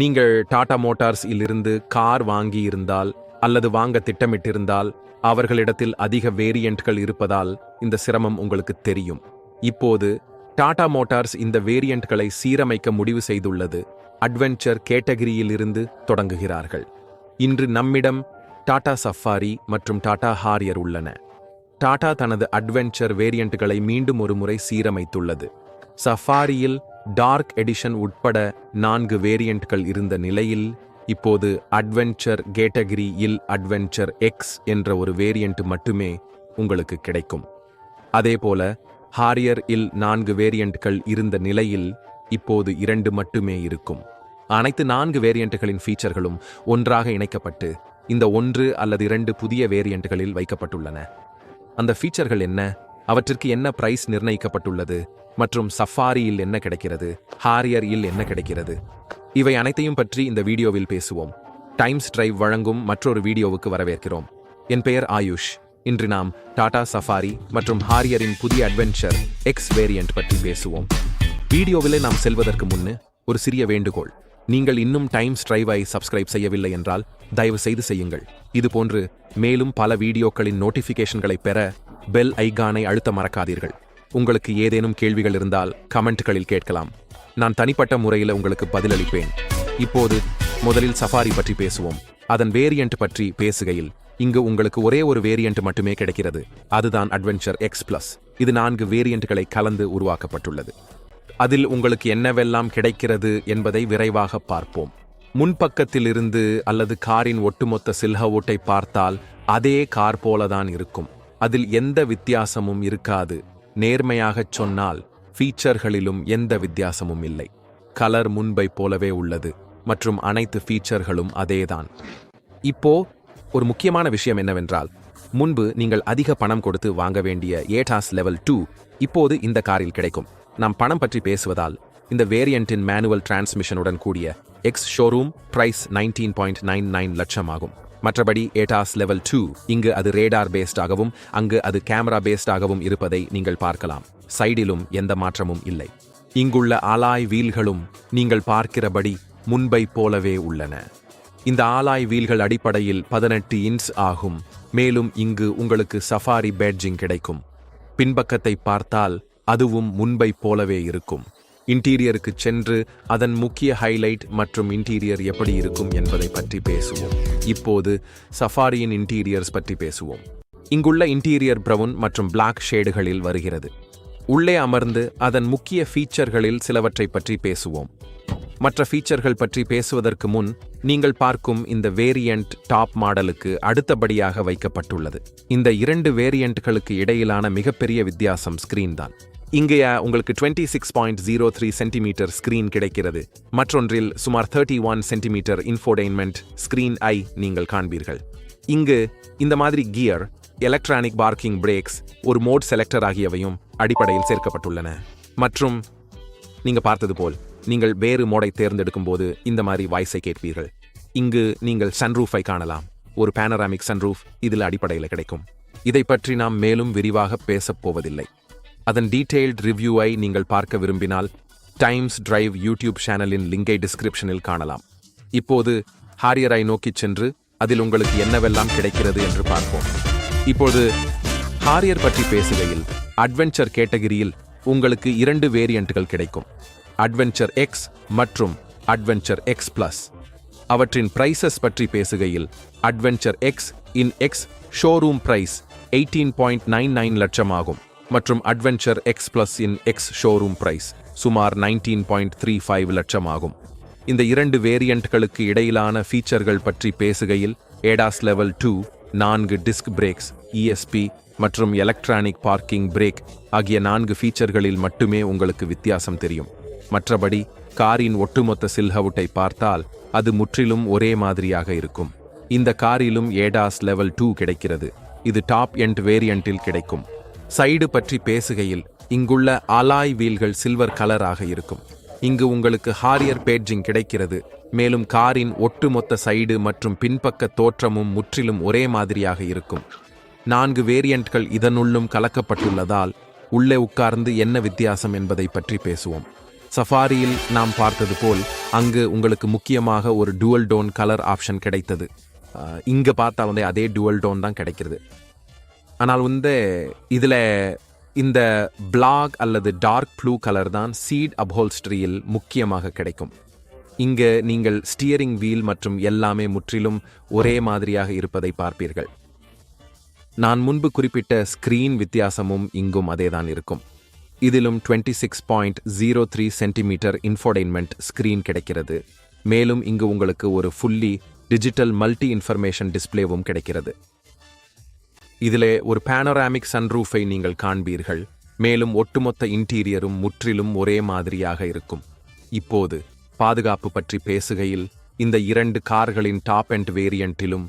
நீங்கள் டாடா மோட்டார்ஸ் இலிருந்து கார் வாங்கி இருந்தால் அல்லது வாங்க திட்டமிட்டிருந்தால் அவர்களிடத்தில் அதிக வேரியண்ட்கள் இருப்பதால் இந்த சிரமம் உங்களுக்கு தெரியும். இப்போது டாடா மோட்டார்ஸ் இந்த வேரியண்ட்களை சீரமைக்க முடிவு செய்துள்ளது. அட்வென்ச்சர் கேட்டகிரியிலிருந்து தொடங்குகிறார்கள். இன்று நம்மிடம் டாடா சஃபாரி மற்றும் டாடா ஹாரியர் உள்ளன. டாடா தனது அட்வென்ச்சர் வேரியண்ட்களை மீண்டும் ஒரு முறை சீரமைத்துள்ளது. சஃபாரியில் டார்க் எடிஷன் உட்பட நான்கு வேரியண்ட்கள் இருந்த நிலையில் இப்போது அட்வென்ச்சர் கேட்டகரி இல் அட்வென்ச்சர் எக்ஸ் என்ற ஒரு வேரியண்ட் மட்டுமே உங்களுக்கு கிடைக்கும். அதேபோல ஹாரியர் இல் நான்கு வேரியண்ட்கள் இருந்த நிலையில் இப்போது இரண்டு மட்டுமே இருக்கும். அனைத்து நான்கு வேரியண்ட்களின் ஃபீச்சர்களும் ஒன்றாக இணைக்கப்பட்டு இந்த ஒன்று அல்லது இரண்டு புதிய வேரியண்ட்களில் வைக்கப்பட்டுள்ளன. அந்த ஃபீச்சர்கள் என்ன? அவற்றிற்கு என்ன பிரைஸ் நிர்ணயிக்கப்பட்டுள்ளது? மற்றும் சஃபாரியில் என்ன கிடைக்கிறது ஹாரியரில் என்ன கிடைக்கிறது. இவை அனைத்தையும் பற்றி இந்த வீடியோவில் பேசுவோம். டைம்ஸ் டிரைவ் வழங்கும் மற்றொரு வீடியோவுக்கு வரவேற்கிறோம். என் பெயர் ஆயுஷ். இன்று நாம் டாடா சஃபாரி மற்றும் ஹாரியரின் புதிய அட்வென்ச்சர் எக்ஸ் வேரியண்ட் பற்றி பேசுவோம். வீடியோவிலே நாம் செல்வதற்கு முன்னு ஒரு சிறிய வேண்டுகோள். நீங்கள் இன்னும் டைம்ஸ் டிரைவை சப்ஸ்கிரைப் செய்யவில்லை என்றால் தயவு செய்து செய்யுங்கள். இதுபோன்று மேலும் பல வீடியோக்களின் நோட்டிஃபிகேஷன்களை பெற பெல் ஐகானை அழுத்த மறக்காதீர்கள். உங்களுக்கு ஏதேனும் கேள்விகள் இருந்தால் கமெண்ட்களில் கேட்கலாம். நான் தனிப்பட்ட முறையில் உங்களுக்கு பதிலளிப்பேன். இப்போது முதலில் சஃபாரி பற்றி பேசுவோம். அதன் வேரியண்ட் பற்றி பேசுகையில் இங்கு உங்களுக்கு ஒரே ஒரு வேரியண்ட் மட்டுமே கிடைக்கிறது. அதுதான் அட்வென்ச்சர் எக்ஸ் பிளஸ் இது நான்கு வேரியண்ட்களை கலந்து உருவாக்கப்பட்டுள்ளது. அதில் உங்களுக்கு என்னவெல்லாம் கிடைக்கிறது என்பதை விரைவாக பார்ப்போம். முன்பக்கத்திலிருந்து அல்லது காரின் ஒட்டுமொத்த சில்ஹ ஓட்டை பார்த்தால் அதே கார் போலதான் இருக்கும். அதில் எந்த வித்தியாசமும் இருக்காது. நேர்மையாகச் சொன்னால் ஃபீச்சர்களிலும் எந்த வித்தியாசமும் இல்லை. கலர் முன்பை போலவே உள்ளது மற்றும் அனைத்து ஃபீச்சர்களும் அதேதான். இப்போ ஒரு முக்கியமான விஷயம் என்னவென்றால் முன்பு நீங்கள் அதிக பணம் கொடுத்து வாங்க வேண்டிய ஏடாஸ் லெவல் டூ இப்போது இந்த காரில் கிடைக்கும். நாம் பணம் பற்றி பேசுவதால் இந்த வேரியண்டின் மேனுவல் டிரான்ஸ்மிஷனுடன் கூடிய ex showroom price nineteen point nine nine லட்சம் ஆகும். மற்றபடி ஏடாஸ் லெவல் டூ இங்கு அது ரேடார் பேஸ்டாகவும் அங்கு அது கேமரா பேஸ்டாகவும் இருப்பதை நீங்கள் பார்க்கலாம். சைடிலும் எந்த மாற்றமும் இல்லை. இங்குள்ள ஆலாய் வீல்களும் நீங்கள் பார்க்கிறபடி முன்பை போலவே உள்ளன. இந்த ஆலாய் வீல்கள் அடிப்படையில் பதினெட்டு இன்ச் ஆகும். மேலும் இங்கு உங்களுக்கு சஃபாரி பேட்ஜிங் கிடைக்கும். பின்பக்கத்தை பார்த்தால் அதுவும் முன்பை போலவே இருக்கும். இன்டீரியருக்கு சென்று அதன் முக்கிய ஹைலைட் மற்றும் இன்டீரியர் எப்படி இருக்கும் என்பதை பற்றி பேசுவோம். இப்போது சஃபாரியின் இன்டீரியர்ஸ் பற்றி பேசுவோம். இங்குள்ள இன்டீரியர் பிரவுன் மற்றும் பிளாக் ஷேடுகளில் வருகிறது. உள்ளே அமர்ந்து அதன் முக்கிய ஃபீச்சர்களில் சிலவற்றை பற்றி பேசுவோம். மற்ற ஃபீச்சர்கள் பற்றி பேசுவதற்கு முன் நீங்கள் பார்க்கும் இந்த வேரியண்ட் டாப் மாடலுக்கு அடுத்தபடியாக வைக்கப்பட்டுள்ளது. இந்த இரண்டு வேரியண்ட்களுக்கு இடையிலான மிகப்பெரிய வித்தியாசம் ஸ்கிரீன் தான் இங்கே உங்களுக்கு twenty six point zero three centimetre screen கிடைக்கிறது. மற்றொன்றில் சுமார் thirty one centimetre infotainment screen ஐ நீங்கள் காண்பீர்கள். இங்கு இந்த மாதிரி கியர் எலக்ட்ரானிக் பார்க்கிங் பிரேக்ஸ் ஒரு மோட் செலக்டர் ஆகியவையும் அடிப்படையில் சேர்க்கப்பட்டுள்ளன. மற்றும் நீங்க பார்த்தது போல் நீங்கள் வேறு மோடை தேர்ந்தெடுக்கும் போது இந்த மாதிரி வாய்ஸை கேட்பீர்கள். இங்கு நீங்கள் சன்ரூஃபை காணலாம். ஒரு பேனராமிக் சன்ரூஃப் இதில் அடிப்படையில் கிடைக்கும். இதை பற்றி நாம் மேலும் விரிவாக பேசப் போவதில்லை. அதன் டீட்டெயில்ட் ரிவ்யூவை நீங்கள் பார்க்க விரும்பினால் டைம்ஸ் டிரைவ் யூடியூப் சேனலின் லிங்கை டிஸ்கிரிப்ஷனில் காணலாம். இப்போது ஹாரியரை நோக்கிச் சென்று அதில் உங்களுக்கு என்னவெல்லாம் கிடைக்கிறது என்று பார்ப்போம். இப்போது ஹாரியர் பற்றி பேசுகையில் அட்வென்ச்சர் கேட்டகிரியில் உங்களுக்கு இரண்டு வேரியண்ட்கள் கிடைக்கும். அட்வென்ச்சர் எக்ஸ் மற்றும் அட்வென்ச்சர் எக்ஸ் பிளஸ் அவற்றின் பிரைசஸ் பற்றி பேசுகையில் அட்வென்ச்சர் எக்ஸ் இன் ex showroom price eighteen point nine nine லட்சம் ஆகும். மற்றும் அட்வென்ச்சர் எக்ஸ் பிளஸ் இன் எக்ஸ் ஷோரூம் பிரைஸ் சுமார் நைன்டீன் பாயிண்ட் த்ரீ ஃபைவ் லட்சம் ஆகும் இந்த இரண்டு வேரியண்ட்களுக்கு இடையிலான ஃபீச்சர்கள் பற்றி பேசுகையில் ஏடாஸ் லெவல் டூ நான்கு டிஸ்க் பிரேக்ஸ் இஎஸ்பி மற்றும் எலக்ட்ரானிக் பார்க்கிங் பிரேக் ஆகிய நான்கு ஃபீச்சர்களில் மட்டுமே உங்களுக்கு வித்தியாசம் தெரியும். மற்றபடி காரின் ஒட்டுமொத்த சில்ஹவுட்டை பார்த்தால் அது முற்றிலும் ஒரே மாதிரியாக இருக்கும். இந்த காரிலும் ஏடாஸ் லெவல் டூ கிடைக்கிறது. இது டாப் எண்ட் வேரியண்டில் கிடைக்கும். சைடு பற்றி பேசுகையில் இங்குள்ள அலாய் வீல்கள் சில்வர் கலராக இருக்கும். இங்கு உங்களுக்கு ஹாரியர் பேட்ஜிங் கிடைக்கிறது. மேலும் காரின் ஒட்டுமொத்த சைடு மற்றும் பின்பக்க தோற்றமும் முற்றிலும் ஒரே மாதிரியாக இருக்கும். நான்கு வேரியண்ட்கள் இதனுள்ளும் கலக்கப்பட்டுள்ளதால் உள்ளே உட்கார்ந்து என்ன வித்தியாசம் என்பதை பற்றி பேசுவோம். சஃபாரியில் நாம் பார்த்தது போல் அங்கு உங்களுக்கு முக்கியமாக ஒரு டுவல் டோன் கலர் ஆப்ஷன் கிடைத்தது. இங்கே பார்த்தா வந்து அதே டுவல் டோன் தான் கிடைக்கிறது. ஆனால் வந்து இதில் இந்த பிளாக் அல்லது டார்க் ப்ளூ கலர் தான் சீட் அப்ஹோல்ஸ்ட்ரியில் முக்கியமாக கிடைக்கும். இங்கு நீங்கள் ஸ்டியரிங் வீல் மற்றும் எல்லாமே முற்றிலும் ஒரே மாதிரியாக இருப்பதை பார்ப்பீர்கள். நான் முன்பு குறிப்பிட்ட ஸ்கிரீன் வித்தியாசமும் இங்கும் அதேதான் இருக்கும். இதிலும் 26.03 six point zero three centimetre infotainment screen கிடைக்கிறது. மேலும் இங்கு உங்களுக்கு ஒரு ஃபுல்லி டிஜிட்டல் மல்டி இன்ஃபர்மேஷன் டிஸ்ப்ளேவும் கிடைக்கிறது. இதிலே ஒரு பேனோராமிக் சன்ரூஃபை நீங்கள் காண்பீர்கள். மேலும் ஒட்டுமொத்த இன்டீரியரும் முற்றிலும் ஒரே மாதிரியாக இருக்கும். இப்போது பாதுகாப்பு பற்றி பேசுகையில் இந்த இரண்டு கார்களின் டாப் அண்ட் வேரியண்டிலும்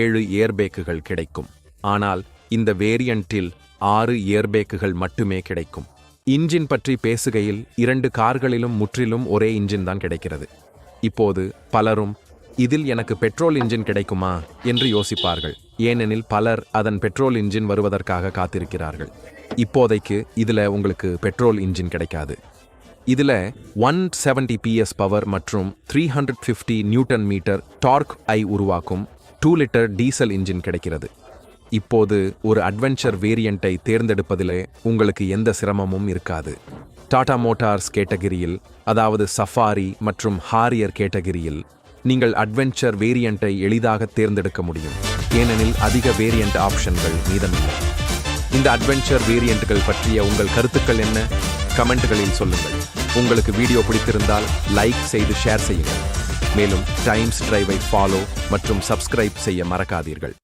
ஏழு ஏர்பேக்குகள் கிடைக்கும். ஆனால் இந்த வேரியண்டில் ஆறு ஏர்பேக்குகள் மட்டுமே கிடைக்கும். இன்ஜின் பற்றி பேசுகையில் இரண்டு கார்களிலும் முற்றிலும் ஒரே இன்ஜின் தான் கிடைக்கிறது. இப்போது பலரும் இதில் எனக்கு பெட்ரோல் இன்ஜின் கிடைக்குமா? என்று யோசிப்பார்கள். ஏனெனில் பலர் அதன் பெட்ரோல் இன்ஜின் வருவதற்காக காத்திருக்கிறார்கள். இப்போதைக்கு இதில் உங்களுக்கு பெட்ரோல் இன்ஜின் கிடைக்காது. இதில் ஒன் செவன்டி பிஎஸ் பவர் மற்றும் three hundred fifty newton metre torque ஐ உருவாக்கும் டூ லிட்டர் டீசல் இன்ஜின் கிடைக்கிறது. இப்போது ஒரு அட்வென்ச்சர் வேரியண்ட்டை தேர்ந்தெடுப்பதிலே உங்களுக்கு எந்த சிரமமும் இருக்காது. டாடா மோட்டார்ஸ் கேட்டகிரியில் அதாவது சஃபாரி மற்றும் ஹாரியர் கேட்டகிரியில் நீங்கள் அட்வென்ச்சர் வேரியண்ட்டை எளிதாக தேர்ந்தெடுக்க முடியும். ஏனெனில் அதிக வேரியண்ட் ஆப்ஷன்கள் மீதமில்லை. இந்த அட்வென்ச்சர் வேரியண்ட்கள் பற்றிய உங்கள் கருத்துக்கள் என்ன? கமெண்ட்களில் சொல்லுங்கள். உங்களுக்கு வீடியோ பிடித்திருந்தால் லைக் செய்து ஷேர் செய்யுங்கள். மேலும் டைம்ஸ் டிரைவை ஃபாலோ மற்றும் சப்ஸ்கிரைப் செய்ய மறக்காதீர்கள்.